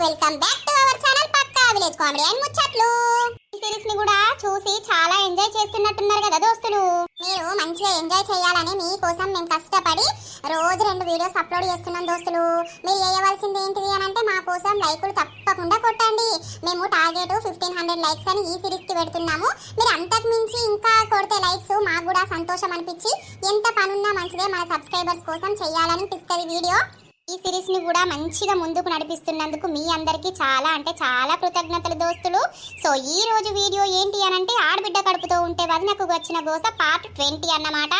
Welcome back to our channel Pakka village comedy and ముచ్చట్లు. ఈ సిరీస్ని కూడా చూసి చాలా ఎంజాయ్ చేస్తున్నట్టున్నారు కదా దోస్తులు. మీరు మంచిగా ఎంజాయ్ చేయాలని మీకోసం మేము కష్టపడి రోజు రెండు వీడియోస్ అప్లోడ్ చేస్తున్నాం దోస్తులు. మీరు చేయవలసింది ఏంటిది అని అంటే మా కోసం లైకులు తప్పకుండా కొట్టండి. మేము టార్గెట్ ఫిఫ్టీన్ హండ్రెడ్ లైక్స్ అని ఈ సిరీస్కి పెడుతున్నాము. మీరు అంతకు మించి ఇంకా కొడితే లైక్స్ మాకు కూడా సంతోషం అనిపించి ఎంత పనున్నా మంచిదే మన సబ్స్క్రైబర్స్ కోసం చేయాలనిపిస్తుంది వీడియో ఈ సిరీస్ని కూడా మంచిగా ముందుకు నడిపిస్తున్నందుకు మీ అందరికీ చాలా అంటే చాలా కృతజ్ఞతలు దోస్తులు. సో ఈ రోజు వీడియో ఏంటి అని అంటే ఆడబిడ్డ కడుపుతో ఉంటే వదినకు వచ్చిన గోస పార్ట్ ట్వంటీ అన్నమాట.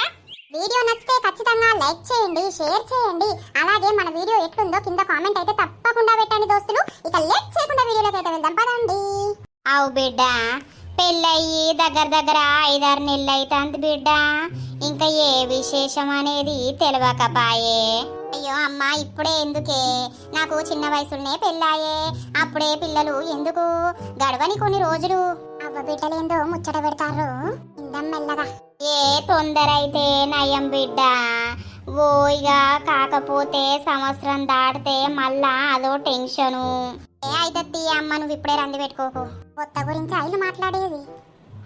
వీడియో నచ్చితే ఖచ్చితంగా లైక్ చేయండి షేర్ చేయండి. అలాగే మన వీడియో ఎట్లుందో కింద కామెంట్ అయితే తప్పకుండా పెట్టండి దోస్తులు. ఇక లేట్ చేయకుండా వీడియోలోకి అయితే వెళ్దాం పదండి. అవు బిడ్డ పెళ్ళయ్యి దగ్గర దగ్గర ఐదారు నెలలు అవుతుంది బిడ్డ. ఇంకా ఏ విశేషం అనేది తెలియకపాయే అయ్యో అమ్మ ఇప్పుడే ఎందుకే? నాకు చిన్న వయసులోనే పెళ్ళాయే. అప్పుడే పిల్లలు ఎందుకు? గడవని కొన్ని రోజులు. అవ్వ బిడ్డలేందో ముచ్చట పెడతారు. ఇందం మెల్లగా. ఏ తొందర అయితే నయం బిడ్డ. ఓయిగా కాకపోతే సంవత్సరం దాటితే మళ్ళా అదో టెన్షను. ఏ అయితే అమ్మ నువ్వు ఇప్పుడే రంది పెట్టుకోకు. కొత్త గురించి ఆయన మాట్లాడేది.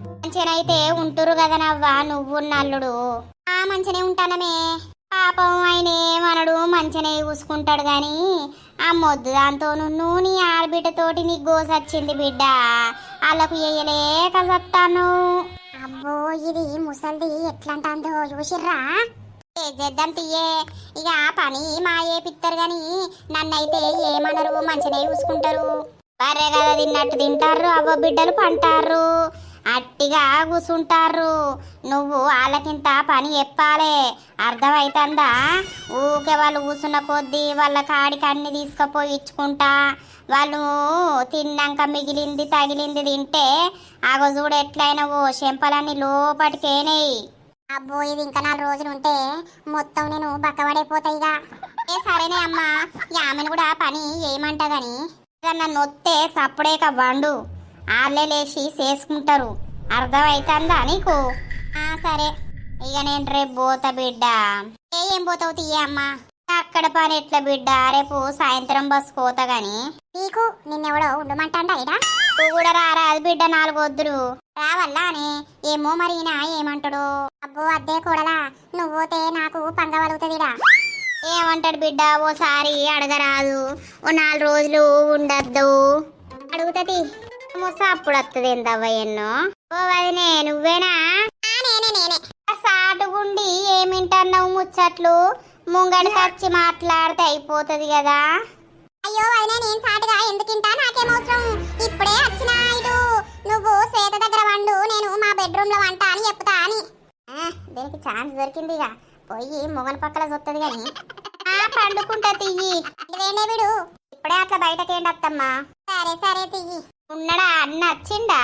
మంచినైతే ఉంటురు కదనవ్వా నువ్వు నల్లుడు. ఆ మంచినే ఉంటానమే. పాపం ఆయనే మనడు మంచినే చూసుకుంటాడు గాని ఆ మొద్దు దాంతో నువ్వు నీ ఆడబిడ్డతోటి నీకు గోసొచ్చింది బిడ్డ. వాళ్ళకు వేయలేక సత్తాను. అబ్బో ఇది ముసల్ది ఎట్లంటాందో చూసిర్రా? ఏ చేద్దాం తీయే. ఇక పని మాయే పిత్తరు గాని నన్నైతే ఏమనరు మంచినే చూసుకుంటారు. బర్రె కదా తిన్నట్టు తింటారు అవ్వ బిడ్డలు పంటారు అట్టిగా కూసుంటారు. నువ్వు వాళ్ళకింత పని చెప్పాలే. అర్థమవుతుందా ఊకే వాళ్ళు కూసున్న కొద్దీ వాళ్ళ కాడికి అన్ని తీసుకుపోయి ఇచ్చుకుంటా. వాళ్ళు తిన్నాక మిగిలింది తగిలింది తింటే ఆగో చూడు ఎట్లయినా ఓ చెంపలన్నీ లోపటికేనేయి అబ్బో ఇది ఇంకా నాలుగు రోజులు ఉంటే మొత్తం నేను బక్కబడైపోతాయిగా ఏ సరేనే అమ్మా ఈ ఆమెను కూడా పని ఏమంటా నన్ను ఏదన్నా నొత్తే సప్పుడేక వండు. ఆళ్ళే లేచి చేసుకుంటారు. అర్థమైతుందా నీకు? ఆ సరే. ఇక నేను రేపు పోతా బిడ్డ. ఏ ఏం పోతావు తీయ అమ్మా? అక్కడ పని ఎట్లా బిడ్డ? రేపు సాయంత్రం బస్ పోతా గాని. నీకు నిన్నెవడో ఉండమంటాడా ఇడా నువ్వు కూడా రారా అది బిడ్డ నాలుగు వద్దురు రావల్లా అని ఏమో మరి ఈయన ఏమంటాడు? అబ్బో అద్దే కూడలా. నువ్వు పోతే నాకు పంగవలుగుతుందిడా ఏమంటాడు బిడ్డ? ఓసారి అడగరాదు. ఓ నాలుగు రోజులు ఉండద్దు. అడుగుతుంది అప్పుడు వస్తుంది ఎంతవ్వ ఎన్నో ఓ వదినే నువ్వేనా సాటుగుండి ఏమింటన్నావు ముచ్చట్లు? ముంగడికి వచ్చి మాట్లాడితే అయిపోతుంది కదా అయ్యో వదినే నేను సాటుగా ఎందుకు ఇంటా నాకేం అవసరం? ఇప్పుడే వచ్చిన ఇటు. నువ్వు శ్వేత దగ్గర వండు నేను మా బెడ్రూమ్లో వంట అని చెప్తా అని. దీనికి ఛాన్స్ దొరికింది ఇక. పోయి మొగన పక్కల చూస్తుంది కానీ ఆ పండుకుంటా తియ్యి. ఇప్పుడే అట్లా బయటకేండి అత్తమ్మా సరే సరే తియ్యి. ఉన్నడా? అన్న వచ్చిండా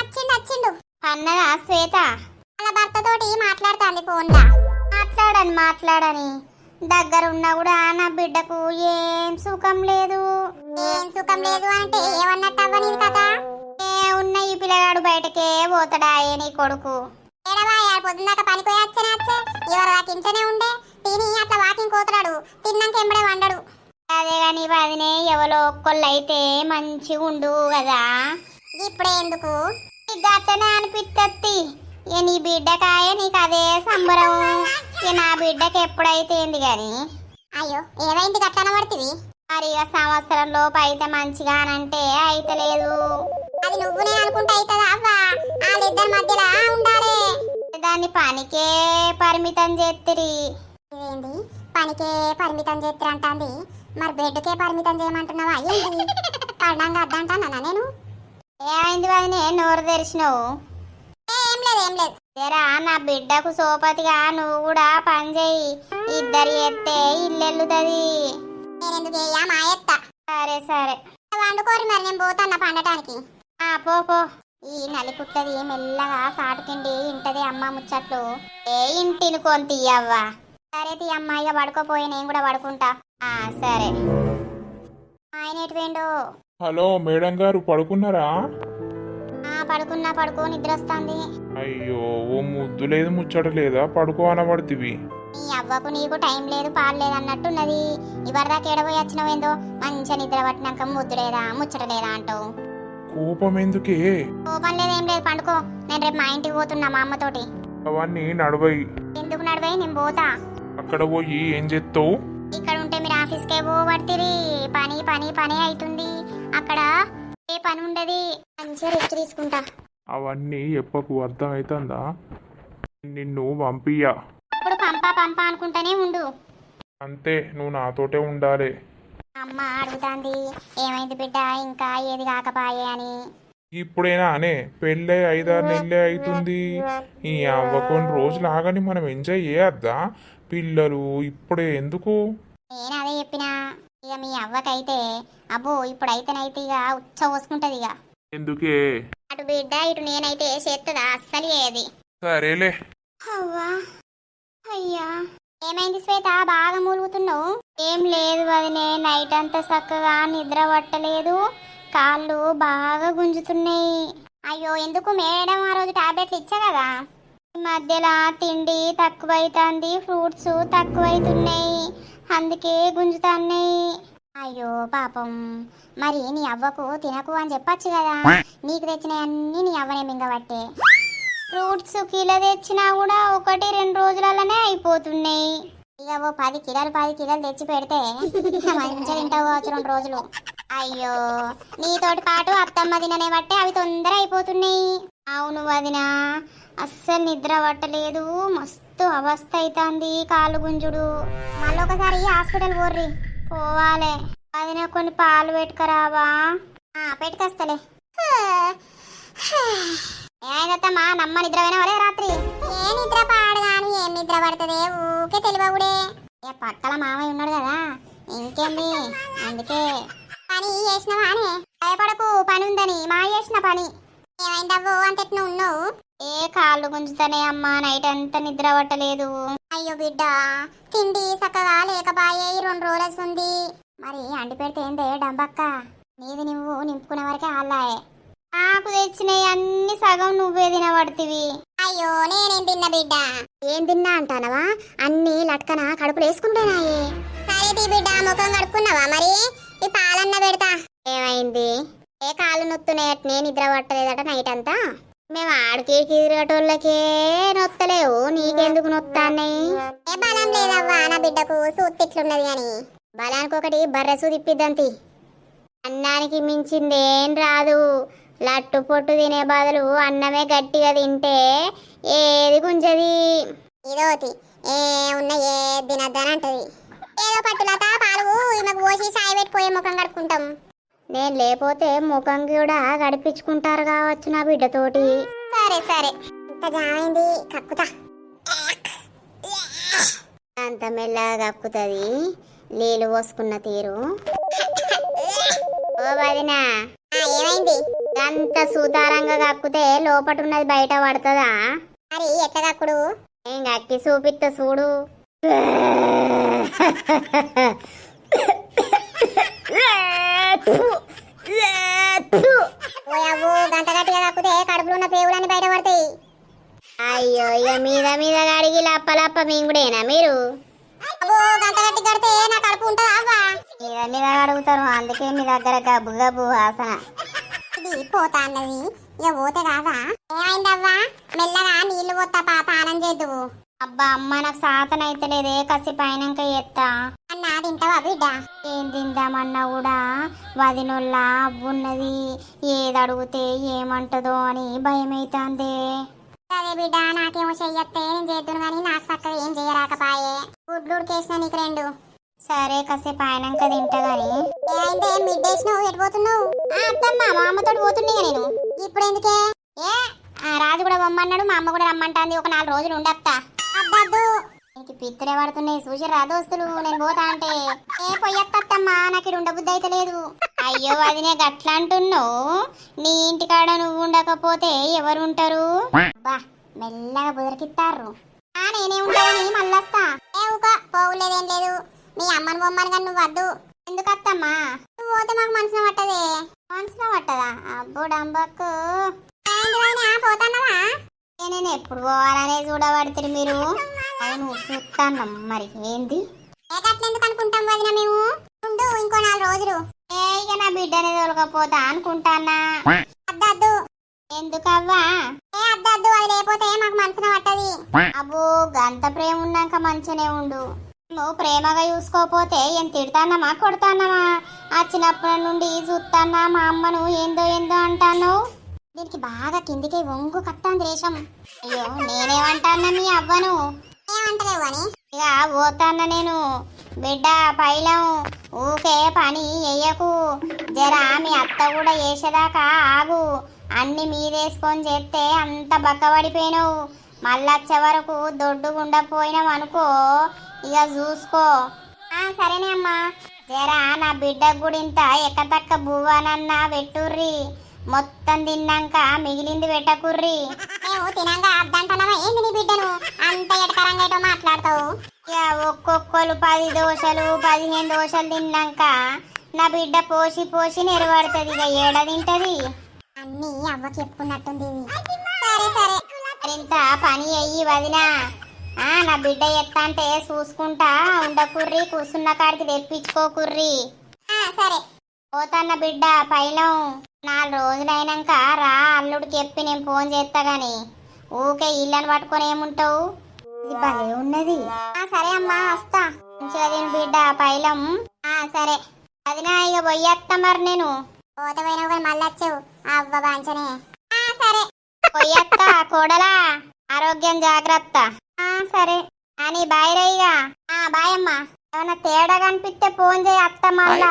వచ్చిండు వచ్చిండు అన్నదా శ్వేత? వాళ్ళ భర్తతోటి మాట్లాడతాంది ఫోన్లా. మాట్లాడని మాట్లాడని. దగ్గరున్నా కూడా నా బిడ్డకు ఏం సుఖం లేదు. ఏం సుఖం లేదు అంటే ఏమన్నట్టు అవ్వని కదా ఏ ఉన్న ఈ పిల్లగాడు బయటకే పోతాడా ఏ నీ కొడుకు? పొద్దున్నాక పనికి వచ్చనే వచ్చే ఎవరు వాకి ఇంట్లోనే ఉండే? తిని అట్లా వాకింగ్ కోతున్నాడు తిన్నాక ఎంబడే వండడు. అదే గాని వదినే ఎవరో ఒక్కళ్ళు అయితే మంచిగా ఉండు కదా. ఇప్పుడే ఎందుకు? గతనే అనిపిస్తుంది ఇక నీ బిడ్డకాయ నీకు అదే సంబరం. నా బిడ్డకి ఎప్పుడైతే ఏంది గాని అయ్యో ఏమైంది? గట్లన పడుతుంది? మరి ఇక సంవత్సరం లోపు అయితే మంచిగా అనంటే అయితే లేదు అది నువ్వునే అనుకుంటే అవుతుందా అవ్వా వాళ్ళిద్దరి మధ్యలో ఉండాలి. దాన్ని పనికే పరిమితం చేత్తిరి. ఏంది పనికే పరిమితం చేత్తిరి అంటాంది మరి బెడ్కే పరిమితం చేయమంటున్నావా? ఏంది? పడంగా అద్దంటానా నేను? ఏమైంది వదినే నోరు తెరిచినావు? ఏం లేదు ఏం లేదు. ఏరా నా బిడ్డకు సోపతిగా నువ్వు కూడా పని చేయి ఇద్దరు ఎత్తే ఇల్లెల్లుతుంది. నేను ఎందుకు వేయా మా ఎత్త. సరే సరే. వండుకోరు మరి నేను పోతాను పండటానికి. ఆ పో పో. ఈ నలిపుట్టది మెల్లగా సాటుకిండి ఇంటది అమ్మ ముచ్చట్లు. ఏ ఇంటిని కొని తీయవ్వా? సరే తీ అమ్మ ఇక పడుకోపోయి నేను కూడా పడుకుంటా. సరే. ఆయన హలో మేడం గారు పడుకున్నారా? ఆ పడుకున్నా పడుకో నిద్ర వస్తుంది అయ్యో ఓ ముద్దు లేదు ముచ్చట లేదా? పడుకో అనబడుతుంది నీ అవ్వకు నీకు టైం లేదు పాలు లేదు అన్నట్టున్నది. ఇవరిదాకా ఎడబోయి వచ్చినావేందో మంచిగా నిద్ర పట్టినాక ముద్దు లేదా ముచ్చట లేదా అంటావు. కోపం ఎందుకే? కోపం లేదేం లేదు పండుకో. నేను రేపు మా ఇంటికి పోతున్నా మా అమ్మతోటి అవన్నీ నడవయి. ఎందుకు నడివై నేను పోతా. అక్కడ పోయి ఏం చేస్తావు ఇక్కడ ఉంటే మీరు ఆఫీస్కే పోబడితిరి పని పని పని అవుతుంది అక్కడ ఏ పని ఉండదు. మంచిగా రెస్ట్ తీసుకుంటా. అవన్నీ ఎప్పకు అర్థమవుతుందా నిన్ను పంపియ్యా. ఇప్పుడు పంపా పంపా అనుకుంటానే ఉండు. అంతే నువ్వు నాతోటే ఉండాలి. అమ్మ అడుగుతాంది ఏమైంది బిడ్డ? ఇంకా ఏది కాకపాయే అని. ఇప్పుడైనా అనే పెళ్ళే ఐదారు నెలలే అవుతుంది ఈ అవ్వ కొన్ని రోజులు ఆగని మనం ఎంజాయ్ చేయొద్దా? పిల్లలు ఇప్పుడే ఎందుకు? నేను అదే చెప్పినా. ఇక మీ అవ్వకైతే అబ్బో ఇప్పుడైతేనైతే ఇక ఉచ్చ పోసుకుంటది ఇక. ఎందుకే? అటు బిడ్డ ఇటు నేనైతే చేస్తుందా అస్సలు ఏది సరేలే. అవ్వా అయ్యా. ఏమైంది శ్వేత? బాగా మూలుగుతున్నావు? ఏం లేదు వదినే నైట్ అంతా చక్కగా నిద్ర పట్టలేదు. కాళ్ళు బాగా గుంజుతున్నాయి. అయ్యో ఎందుకు మేడం ఆ రోజు టాబ్లెట్లు ఇచ్చా కదా? ఈ మధ్యలో తిండి తక్కువైతుంది ఫ్రూట్స్ తక్కువైతున్నాయి. అందుకే గుంజుతున్నాయి. అయ్యో పాపం. మరి నీ అవ్వకు తినకు అని చెప్పొచ్చు కదా? నీకు తెచ్చినవన్నీ నీ అవ్వనే మింగబట్టే. ఫ్రూట్స్ కిలో తెచ్చినా కూడా ఒకటి రెండు రోజులలోనే అయిపోతున్నాయి. ఇక ఓ పది కిలోలు పది కిలోలు తెచ్చి పెడితే మంచిగా తింటావు కావచ్చు రెండు రోజులు. అయ్యో నీతోటి పాటు అత్తమ్మ తిననే బట్టే అవి తొందర అయిపోతున్నాయి. అవును వదిన అస్సలు నిద్ర పట్టలేదు. మస్తు అవస్థ అవుతుంది కాలు గుంజుడు. మళ్ళీ ఒకసారి హాస్పిటల్ పోర్రి. పోవాలే. వదిన కొన్ని పాలు పెట్టుకరావా? ఆ, పెట్టుకొస్తలే. ఏమైందత్తమ్మా నమ్మ నిద్ర పోయినా రాత్రి. ఏ నిద్ర పాడు కానీ ఏం నిద్ర పడుతుంది? ఊకే తెలివగుడే. ఏ పక్కల మామయ్య ఉన్నాడు కదా. ఇంకేంది? అందుకే పని చేసినవానే భయపడకు పని ఉందని మా చేసిన పని. ఏమైందవ్వు అంత నువ్వు ఉన్నావు? ఏ కాళ్ళు గుంజుతానే అమ్మా నైట్ అంతా నిద్ర పట్టలేదు. అయ్యో బిడ్డ తిండి చక్కగా లేకపాయే రెండు రోజులు ఉంది. మరి అండి పెడితే ఏందే డంబక్క? నీది నువ్వు నింపుకునే వరకే ఆల్లాయే. నాకు తెచ్చినవి అన్ని సగం నువ్వే తినబడుతుంది అయ్యో నేనేం తిన్నా బిడ్డ? ఏం తిన్నా అంటానవా? అన్ని లట్కన కడుపులు వేసుకుంటానాయి సరే బిడ్డ ముఖం కడుక్కున్నావా మరి? ఈ పాలన్న పెడతా. ఏమైంది? ఏ కాళ్ళు నొత్తున్నాయట్నే నిద్ర పట్టలేదట నైట్ అంతా. మేము ఆడికి తిరగటోళ్ళకే నొత్తలేవు. నీకెందుకు నొత్తాన్నాయి? ఏ బలం లేదవ్వా నా బిడ్డకు? సూత్తి ఇట్లున్నది బలానికి ఒకటి బర్రెసు తిప్పిద్దంతి అన్నానికి మించిందేం రాదు. లట్టు పొట్టు తినే బదులు అన్నమే గట్టిగా తింటే ఏది గుంజది? ఇదోతి. ఏ ఉన్న ఏ తినద్దని అంటది. ఏదో పట్టులత పాలు ఈమెకు పోసి సాయి పెట్టిపోయే ముఖం కడుక్కుంటాం. నేను లేకపోతే ముఖం కూడా గడిపించుకుంటారు కావచ్చు నా బిడ్డతోటి. సరే సరే. ఇంత జామైంది కక్కుతా. అంత మెల్లగా కక్కుతుంది. నీళ్ళు పోసుకున్న తీరు. ఓ వదినా. ఏమైంది? అంత సూతారంగా కక్కితే లోపట ఉన్నది బయట పడుతుందా? మరి ఎట్లా కక్కుడు? ఏం కక్కి చూపిస్తా చూడు. గంట గట్టిగా కక్కితే కడుపులో ఉన్న పేగులన్నీ బయట పడతాయి అయ్యో ఇక మీద మీద అడిగి లప్ప మింగుడేనా మీరు గంట గట్టి కడితే నా కడుపు ఉంటుందా అవ్వా మీద మీద అడుగుతారు అందుకే మీ దగ్గర గబ్బు గబ్బు వాసన ఇది పోతా అన్నది ఇక పోతే కాదా? ఏమైందవ్వా? మెల్లగా నీళ్ళు పోతా పాప ఆనం చేద్దువు. అబ్బా అమ్మ నాకు సాతన అయితే లేదే కసి పైనంక ఎత్తా. అన్నా తింటావా బిడ్డ? ఏం తిందామన్నా కూడా? వదినొల్ల అవ్వున్నది ఏది అడిగితే ఏమంటదో అని భయం అవుతుంది అదే బిడ్డ నాకేమో చెయ్యత్తే నేను చేద్దును కానీ నాకు చక్కగా ఏం చేయరాకపాయే గుడ్లు ఉడికేసిన నీకు రెండు. సరే కాసేపు ఆయనంక తింటా గాని. ఏమైందే? మిడ్ వేసినావు ఎటు పోతున్నావు? అత్తమ్మ మా అమ్మతో పోతుండే నేను. ఇప్పుడు ఎందుకే ఏ రాజు కూడా బొమ్మన్నాడు మా అమ్మ కూడా రమ్మంటాంది ఒక నాలుగు రోజులు ఉండత్తా అద్దద్దు నీకు పిత్తరే పడుతున్నాయి చూసిరా దోస్తులు నేను పోతా అంటే. ఏ పొయ్యత్తమ్మా నాకు ఇక్కడ ఉండబుద్ధి అయితే లేదు. అయ్యో అది నేను గట్లా అంటున్నావు? నీ ఇంటికాడ నువ్వు ఉండకపోతే ఎవరు ఉంటారు? బా మెల్లగా బుదరికిత్తారు ఆ నేనే ఉంటానని మళ్ళొస్తా ఏ ఊక పోవులేదేం లేదు. మీ అమ్మని బొమ్మని కానీ నువ్వు వద్దు. ఎందుకు అత్తమ్మా నువ్వు పోతే మాకు మనసున పట్టదే. మనసున పట్టదా? అబ్బో డంబక్కు. పోతానవా? నేను ఎప్పుడు పోవాలనే చూడబడుతుంది మీరు? అవును చూస్తాను మరి ఏంది? ఎందుకు అనుకుంటాం వదిన మేము? ఉండు ఇంకో నాలుగు రోజులు. ఏ ఇక నా బిడ్డని తొలకపోతా అనుకుంటానా అద్దద్దు. ఎందుకవ్వా? ఏ అద్దద్దు అది లేకపోతే మాకు మనసున పట్టది. అబ్బో గంత ప్రేమ ఉన్నాక మంచినే ఉండు. నువ్వు ప్రేమగా చూసుకోపోతే ఏం తిడతానమా కొడతానమా వచ్చినప్పటి నుండి చూస్తానా మా అమ్మను? ఏందో ఏందో అంటాను దీనికి బాగా కిందికి వంగు కట్టాను దేశం అయ్యో నేనేమంటానా మీ అవ్వను. ఏమంటలేవు అని? ఇక పోతాన్న నేను. బిడ్డ పైలం ఊకే పని చెయ్యకు. జరా మీ అత్త కూడా చేసేదాకా ఆగు. అన్ని మీదేసుకొని చేస్తే అంత బక్కబడిపోయినావు. మళ్ళీ వచ్చే వరకు దొడ్డుగుండా పోయినావు అనుకో ఇక చూసుకో. ఆ సరేనే అమ్మా. జరా నా బిడ్డకు కూడా ఇంత ఎక్కతక్క బువ్వానన్నా పెట్టుర్రి. మొత్తం తిన్నాక మిగిలింది పెట్టకుర్రి మేము తినాక అద్దంటున్నావా ఏంది నీ బిడ్డను? అంత ఎటకరంగా ఏటో మాట్లాడతావు? ఇక ఒక్కొక్కరు పది దోశలు పదిహేను దోశలు తిన్నాక నా బిడ్డ పోసి పోసి నెరవడుతుంది ఇక ఏడ తింటది? అన్ని అవ్వకి చెప్పుకున్నట్టుంది సరే సరే. ఇంత పని అయ్యి వదినా. ఆ నా బిడ్డ ఎత్తా అంటే చూసుకుంటా ఉండకుర్రి కూసున్న కాడికి తెప్పించుకోకుర్రి సరే. పోతన్న బిడ్డ పైలం. నాలుగు రోజులైనాక రా అల్లుడికి చెప్పి నేను ఫోన్ చేస్తా గాని. ఊకే ఇళ్ళని పట్టుకొని ఏముంటావు? ఇది భలే ఉన్నది. ఆ సరే అమ్మా వస్తా. మంచిగా తిను బిడ్డ పైలం. ఆ సరే. అదినా ఇక పోయేస్తా మరి నేను. పోత పోయినా మళ్ళీ వచ్చావు. అవ్వ బాంచనే. ఆ సరే. పోయేస్తా కోడలా. ఆరోగ్యం జాగ్రత్త. ఆ సరే. అని బాయ్ రైగా ఆ బాయ్ అమ్మా. ఏమన్నా తేడా కనిపిస్తే ఫోన్ చేయి అత్త మళ్ళా.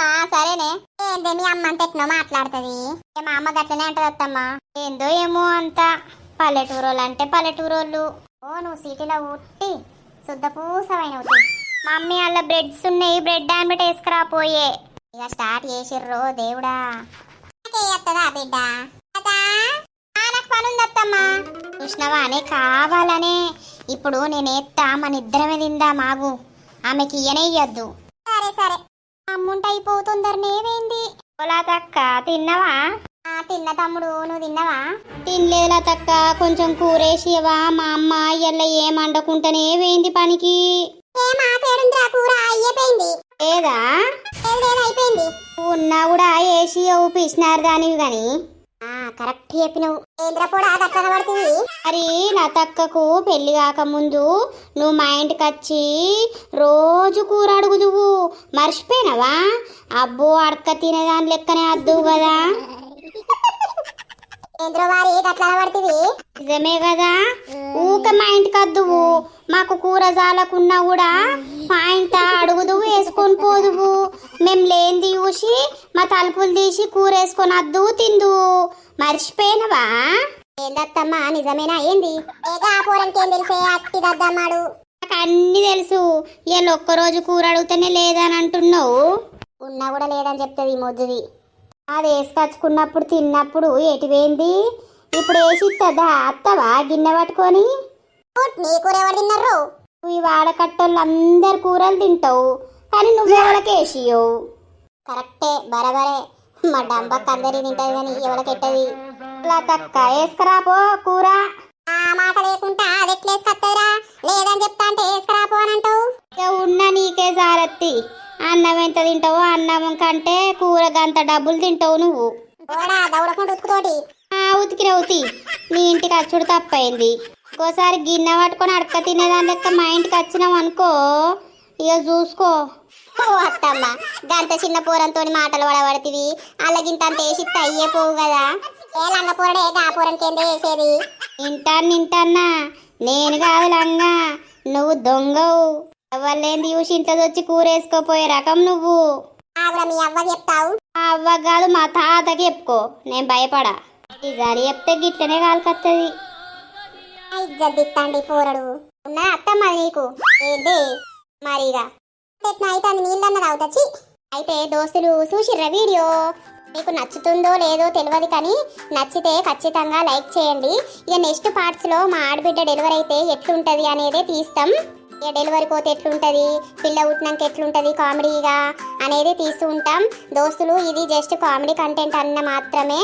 ఆ, సరేనే. ఏంటి మీ అమ్మ అంత ఎట్నో మాట్లాడుతుంది? ఏ మా అమ్మ గట్లనే అంటది అత్తమ్మ. ఏందో ఏమో అంత. పల్లెటూరోళ్ళు అంటే పల్లెటూరోళ్ళు. ఓ నువ్వు సిటీలో ఉట్టి శుద్ధ పూసమైన మా మమ్మీ అలా బ్రెడ్స్ ఉన్నాయి బ్రెడ్ ఆమ్లెట్ వేసుకురా పోయే ఇక స్టార్ట్ చేసిర్రు దేవుడా. అత్తదా బిడ్డ? నాకు పని ఉంది అత్తమ్మా. చూసినవా? కావాలనే. ఇప్పుడు నేనేత్తా మన ఇద్దరమే తిందా మాగు. ఆమెకి ఇయ్యనే ఇయ్యద్దు. సరే సరే. అమ్ముంట ఏమైంది ఓలా తక్క తిన్నవా? ఆ తిన్న తమ్ముడు నువ్వు తిన్నవా? తినలేదులా తక్క కొంచెం కూరేసివా మా అమ్మ ఇయ్యల్ల ఏం వండకుంటేనే వేయింది పనికి? ఏమా కూర అయ్యిపోయింది. ఏదా? అయిపోయింది. ఉన్నా కూడా వేసి ఊపిసినారు దానివి గాని. కరెక్ట్ చెప్పినవు. ఏంద్ర కూడా మరి నా తక్కకు పెళ్ళి కాకముందు నువ్వు మా ఇంటికి వచ్చి రోజు కూర అడుగుదువు మర్చిపోయినావా? అబ్బో అడక తినేదాని లెక్కనే అద్దు కదా. వారి అట్లా పడుతుంది? నిజమే కదా? ఊక మా ఇంటికి అద్దువు మాకు కూర జాలకున్నా కూడా మా ఇంట అడుగుదువు వేసుకొని పోదువు. మేము లేనిది చూసి మా తలుపులు తీసి కూర వేసుకొని అద్దు తిందు మర్చిపోయినవా? ఏందత్తమ్మా నిజమేనా ఏంది? ఏగా పూరంకేం తెలిసే అట్టి దద్దమ్మాడు. నాకు అన్ని తెలుసు. ఇవాళ ఒక్కరోజు కూర అడుగుతూనే లేదని అంటున్నావు ఉన్నా కూడా లేదని చెప్తుంది మొద్దుది. అది వేసుకొచ్చుకున్నప్పుడు తిన్నప్పుడు ఎటువేంది ఇప్పుడు వేసి ఇస్తుందా అత్తవా? గిన్నె పట్టుకొని? నీ కూర ఎవరు తిన్నారు నువ్వు ఈ వాడకట్టోళ్ళు అందరు కూరలు తింటావు. కానీ నువ్వు ఎవరికి వేసియవు కరెక్టే బరబరే. మా డంబక్ అందరి తింటది కానీ ఎవరికి ఎట్టది? ఇలా తక్క వేసుకురాపో కూర. ఆ మాట లేకుండా అది ఎట్లా వేసుకొస్తారా లేదని చెప్తా అంటే వేసుకురాపో అని అంటావు. ఉన్న నీకే జారత్తి అన్నం ఎంత తింటావో అన్నం కంటే కూర గంత డబ్బులు తింటావు నువ్వు. ఆ, ఉతికిన ఉతి. నీ ఇంటికి వచ్చుడు తప్పైంది. ఇంకోసారి గిన్నె పట్టుకొని అడక తినేదాని లెక్క మా ఇంటికి వచ్చినావు అనుకో ఇక చూసుకో. అత్తమ్మ గంత చిన్న పూరంతో మాటలు పడబడుతుంది అలాగింత అంత వేసి అయ్యే పోవు కదా. ఏ లంగ పూరడే ఏందో వేసేది. ఇంటాను నింటాన్నా నేను కాదు లంగా నువ్వు దొంగవు. ఎవరిలేంది చూసి ఇంట్లో వచ్చి కూర వేసుకోపోయే రకం నువ్వు. మీ అవ్వ చెప్తావు? మా అవ్వ కాదు మా తాతకి చెప్పుకో నేను భయపడా. ఈసారి చెప్తే గిట్లనే కాలుకత్తది. ఇజ్జద్దిత్తండి పోరడు. ఉన్నా అత్తమ్మ నీకు? ఏంటి మరిగా. అయితే అది నీళ్ళన్న తాగుతచ్చి అయితే దోస్తులు చూసిర్రా వీడియో? మీకు నచ్చుతుందో లేదో తెలియదు కానీ నచ్చితే ఖచ్చితంగా లైక్ చేయండి. ఇక నెక్స్ట్ పార్ట్స్లో మా ఆడబిడ్డ డెలివరీ అయితే ఎట్లుంటుంది అనేది తీస్తాం. ఇక డెలివరీ పోతే ఎట్లుంటుంది? పిల్ల పుట్టినాక ఎట్లుంటుంది కామెడీగా అనేది తీస్తూ ఉంటాం. దోస్తులు ఇది జస్ట్ కామెడీ కంటెంట్ అన్న మాత్రమే.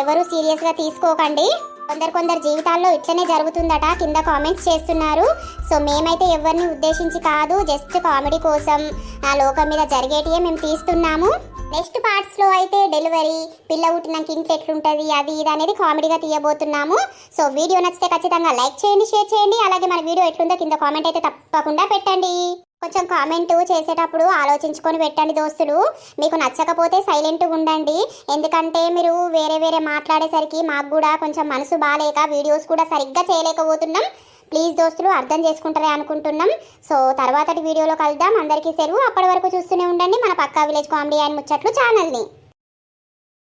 ఎవరు సీరియస్గా తీసుకోకండి. కొందరు కొందరు జీవితాల్లో ఇట్లనే జరుగుతుందట కింద కామెంట్స్ చేస్తున్నారు. సో మేమైతే ఎవరిని ఉద్దేశించి కాదు జస్ట్ కామెడీ కోసం ఆ లోకం మీద జరిగేటివే మేము తీస్తున్నాము. నెక్స్ట్ పార్ట్స్లో అయితే డెలివరీ పిల్ల పుట్టినాక ఇంట్లో ఎట్లుంటది అది ఇది అనేది కామెడీగా తీయబోతున్నాము. సో వీడియో నచ్చితే ఖచ్చితంగా లైక్ చేయండి షేర్ చేయండి. అలాగే మన వీడియో ఎట్లుందో కింద కామెంట్ అయితే తప్పకుండా పెట్టండి. కొంచెం కామెంట్ చేసేటప్పుడు ఆలోచించుకొని పెట్టండి దోస్తులు. మీకు నచ్చకపోతే సైలెంట్గా ఉండండి. ఎందుకంటే మీరు వేరే వేరే మాట్లాడేసరికి మాకు కూడా కొంచెం మనసు బాగాలేక వీడియోస్ కూడా సరిగ్గా చేయలేకపోతున్నాం. ప్లీజ్ దోస్తులు అర్థం చేసుకుంటారే అనుకుంటున్నాం. సో తర్వాతటి వీడియోలో కలుద్దాం. అందరికీ సెలవు అప్పటి వరకు చూస్తూనే ఉండండి. మన పక్కా విలేజ్ కామెడీ అండ్ ముచ్చట్లు ఛానల్ని.